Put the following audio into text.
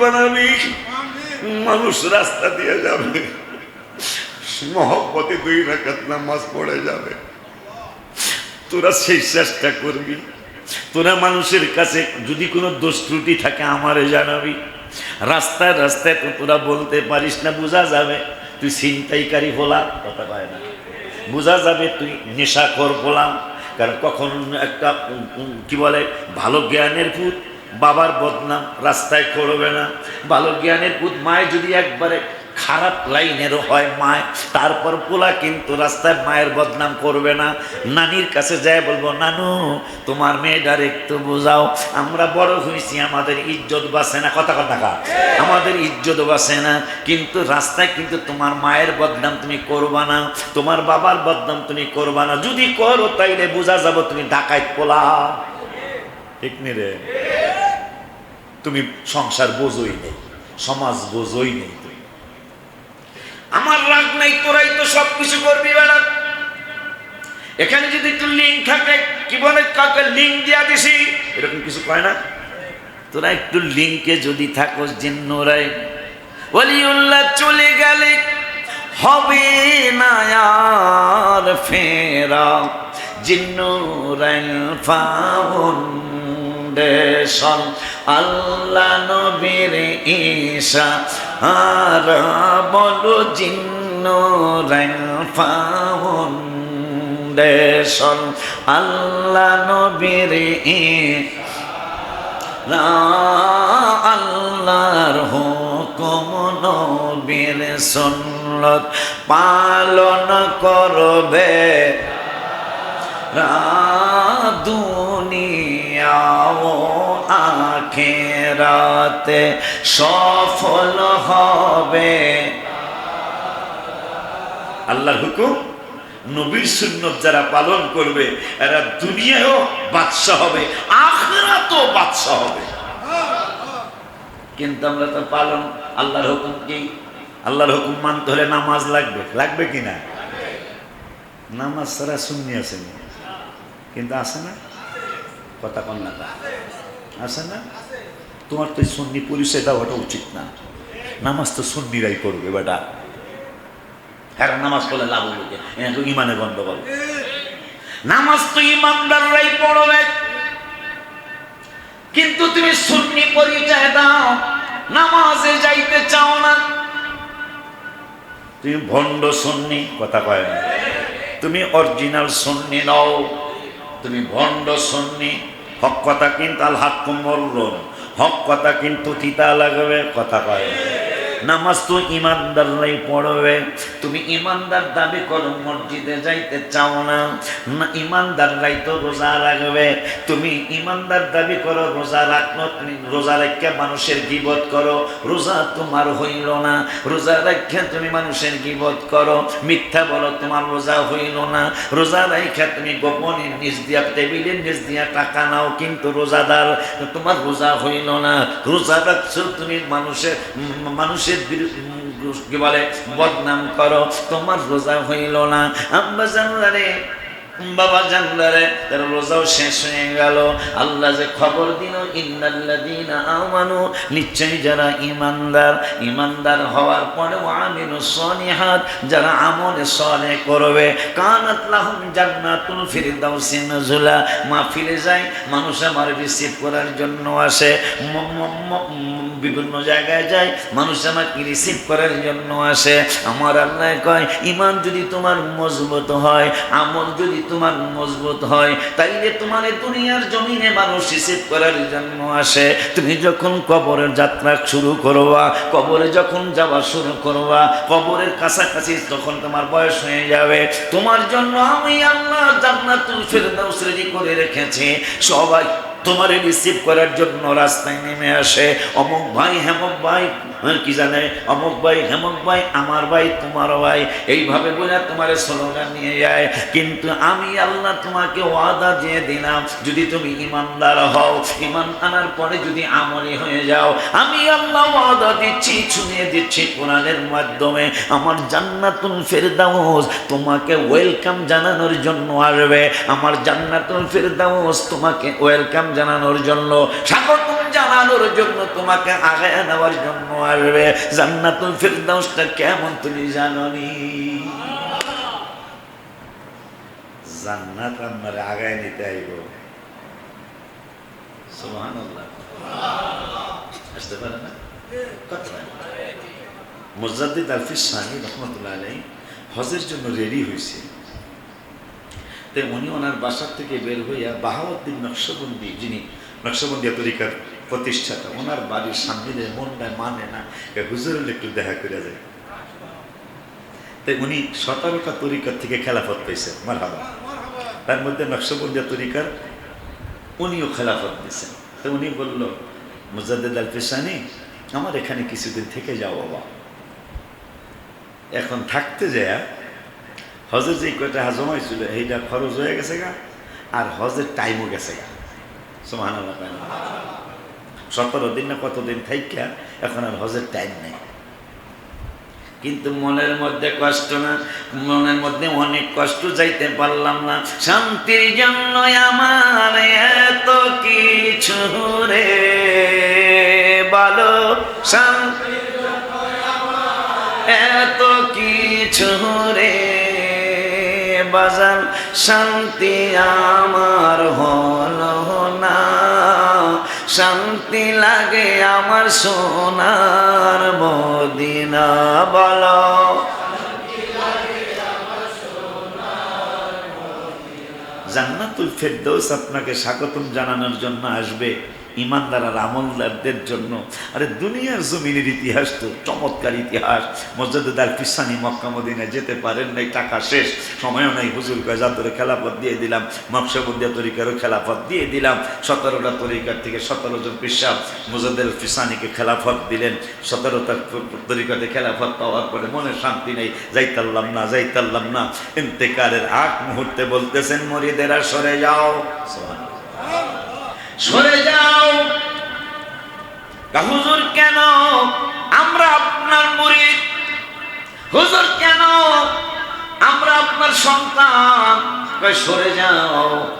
বানাবি, মানুষ রাস্তা দিয়ে যাবে। মহব্বতে দুই রাখাত নামাজ পড়ে যাবে। তোরা সেই চেষ্টা করবি। তোরা মানুষের কাছে যদি কোনো দোষ ত্রুটি থাকে আমারে জানাবি। রাস্তায় রাস্তায় তো তোরা বলতে পারিস না, বোঝা যাবে। তুই ছিনতাইকারী হলাম কথা পায় না। বোঝা যাবে তুই নেশাখোর হলাম। কারণ কখন একটা কি বলে, ভালো জ্ঞানের পুত বাবার বদনাম রাস্তায় করবে না। ভালো জ্ঞানের পুত মায় যদি একবারে খারাপ লাইনেরও হয় মায়, তারপর পোলা কিন্তু রাস্তায় মায়ের বদনাম করবে না। নানির কাছে যায় বলব, নানু, তোমার মেয়েটার একটু বোঝাও। আমরা বড় হয়েছি, আমাদের ইজ্জত বাসে না। কথা কথা কা আমাদের ইজ্জত বাসে না, কিন্তু রাস্তায় কিন্তু তোমার মায়ের বদনাম তুমি করবা না, তোমার বাবার বদনাম তুমি করবা না। যদি করো তাইলে বোঝা যাব তুমি ডাকাইত পোলা। ঠিক নি রে? তুমি সংসার বোঝই নেই, সমাজ বোঝই নেই তুমি। আমার রাগ নাই, তোরাই তো সবকিছু করবি বেড়া। এখানে যদি একটু লিঙ্ক থাকে, কি বলে কাউকে লিঙ্ক দিয়া দিছি? এরকম কিছু কয় না? তোরা একটু লিঙ্কে যদি থাকোস জিন্নরাই, ওলিউল্লাহ চলে গেলে হবে না আর ফেরা। জিন্নুরাইল ফাউন্ডেশন, আল্লাহ নবীর ঈশা, আর বলো জিন্নুরাইল ফাউন্ডেশন, আল্লাহ নবীর আল্লাহর হুকুম নবীর সুন্নত পালন করবে। রা দুনিয়া ও আখেরাতে সফল হবে। আল্লাহ হুকুম, নবীর সুন্নত যারা পালন করবে, এরা দুনিয়ায়ও বাদশাহ হবে, আখরাতও বাদশাহ হবে। কিন্তু আমরা তো পালন, আল্লাহর হুকুম কি? আল্লাহর হুকুম মানতে হলে নামাজ লাগবে। লাগবে কি না? নামাজ ছাড়া শূন্য না? কিন্তু আছে না? কথা কন না তা। আছে না? তোমার তো সুন্নি পরিচয়টা হওয়াটা উচিত না। নামাজ তো সুন্নিরাই করবে বেটা। হ্যাঁ নামাজ পড়লে লাভ হবে তো ইমানের গন্ডগোল নামাজ তো ইমানদাররাই পড়বে। কিন্তু তুমি সুন্নি পরিচয় দাও। নামাজে যাইতে চাও না। তুমি ভণ্ড সুন্নি, কথা কয় না। তুমি অরিজিনাল সুন্নি নাও। তুমি ভণ্ড সন্নি হক কথা কিন্তু আল মরল হক কথা কিন্তু তিতা লাগবে, কথা কয়। নামাজ তো ইমানদাররাই পড়বে। তুমি ইমানদার দাবি করো মসজিদে যাইতে চাও না। না ইমানদাররাই তো রোজা রাখবে। তুমি ইমানদার দাবি করো রোজা রাখল রোজা রাখা মানুষের গিবত করো। রোজা তোমার হইল না। রোজা রাখা তুমি মানুষের গিবত করো। মিথ্যা বলো তোমার রোজা হইল না। রোজা রাখা তুমি গোপনে নিজ দিয়া টেবিলের নিজ দিয়া টাকা নাও কিন্তু রোজাদার তোমার রোজা হইল না। রোজা রাখছো তুমি মানুষের উম, মানুষের কি বলে? বদনাম করো তোমার রোজা হইল না। আম্মা জানলারে বাবা জানলারে শেষ হয়ে গেল। আল্লাহ যে খবর নিশ্চয়ই যারা ইমানদার হওয়ার পরে সলিহাত, যারা করবে। নজুলা। মাহফিলে যায়, মানুষ আমার রিসিভ করার জন্য আসে। ম- ম- ম- বিভিন্ন জায়গায় যায়, মানুষ আমাকে রিসিভ করার জন্য আসে। আমার আল্লাহ কয় ইমান যদি তোমার মজবুত হয়, আমল যদি তোমার মজবুত হয়, তাইলে তোমার দুনিয়ার জমিনে মানুষ রিসিভ করার জন্য আসে। তুমি যখন কবরের যাত্রা শুরু করবা, কবরে যখন যাওয়া শুরু করবা, কবরের কাছাকাছি তখন তোমার বয়স হয়ে যাবে। তোমার জন্য আমি আল্লাহ জান্নাতুল ফেরদাউস রেডি করে রেখেছি। সবাই তোমার রিসিভ করার জন্য রাস্তায় নেমে আসে। অমুক ভাই, হেমক ভাই কি জানে? অমুক ভাই, হেমক ভাই, আমার ভাই, তোমার ভাই। এইভাবে বোঝা তোমার স্লোগান নিয়ে যায়। কিন্তু আমি আল্লাহ তোমাকে ওয়াদা দিয়ে দিলাম, যদি তুমি ইমানদার হও, ইমান আনার পরে যদি আমলি হয়ে যাও, আমি আল্লাহ ওয়াদা দিচ্ছি শুনিয়ে দিচ্ছি কোরআনের মাধ্যমে। আমার জান্নাতুল ফেরদাউস তোমাকে ওয়েলকাম জানানোর জন্য আসবে। আমার জান্নাতুল ফেরদাউস তোমাকে ওয়েলকাম জানানোর জন্য। স্বাগতম জানানোর জন্য তোমাকে আগায় নেওয়ার জন্য আসবে। জান্নাতুল কেমন তুমি জাননি? জান্নাত আপনার আগায় নিতে আইব। আসতে পারে না? সানি রহমতুল্লাহ আলাই হজের জন্য রেডি হয়েছে তাই উনি ওনার বাসার থেকে বের হইয়া বাহাউদ্দিন নকশবন্দি, যিনি নকশবন্দিয়া তরিকার প্রতিষ্ঠাতা। ওনার বাড়ির সামনে দিয়ে মনটায় মানে না, এ হুজুরের একটু দেখা করে যায় তাই উনি সতেরোটা তরিকার থেকে খেলাফত পেয়েছেন মার তার মধ্যে নকশবন্দিয়া তরিকার উনিও খেলাফত দিয়েছেন তো উনি বলল, মুজাদ্দিদ আল ফিসানি আমার এখানে কিছুদিন থেকে যাও বাবা। এখন থাকতে যায়, হজের যে কয়টা হাজম হয়েছিল, এইটা খরচ হয়ে গেছে গা, আর হজের টাইমও গেছে গা। সমান সতেরো দিন না কতদিন থাইকা, এখন আর হজের টাইম নেই। কিন্তু মনের মধ্যে কষ্ট না, মনের মধ্যে অনেক কষ্ট যাইতে পারলাম না। শান্তির জন্য আমার এত কিছু রে, বলো শান্তি এত কিছু রে, বাজান, শান্তি আমার হল না। শান্তি লাগে আমার সোনার মদিনা বলো। জান্নাতুল ফেরদৌস আপনাকে স্বাগতম জানানোর জন্য আসবে। ইমানদার আমলদারদের জন্য। আরে দুনিয়ার জমিনের ইতিহাস তো চমৎকার ইতিহাস। মসজিদার পিসানি মক্কা যেতে পারেন নাই, টাকা শেষ। সময়ও নাই, হুজুর গজাদরে খেলাফত দিয়ে দিলাম মকসবন্দিয়া তরিকারও খেলাফত দিয়ে দিলাম। সতেরোটা তরিকার থেকে সতেরো জন পিসাব মুজাদ্দের ফিসানিকে খেলাফত দিলেন। সতেরোটা তরিকাতে খেলাফত পাওয়ার পরে মনে শান্তি নেই। যাইতাল্লাম না যাইতাল্লাম না। ইন্তেকারের আগ মুহূর্তে বলতেছেন, মরিদেরা সরে যাও। সরে হুজুর কেন? আমরা আপনার মুরিদ। হুজুর কেন? আমরা আপনার সন্তান। সরে যাও।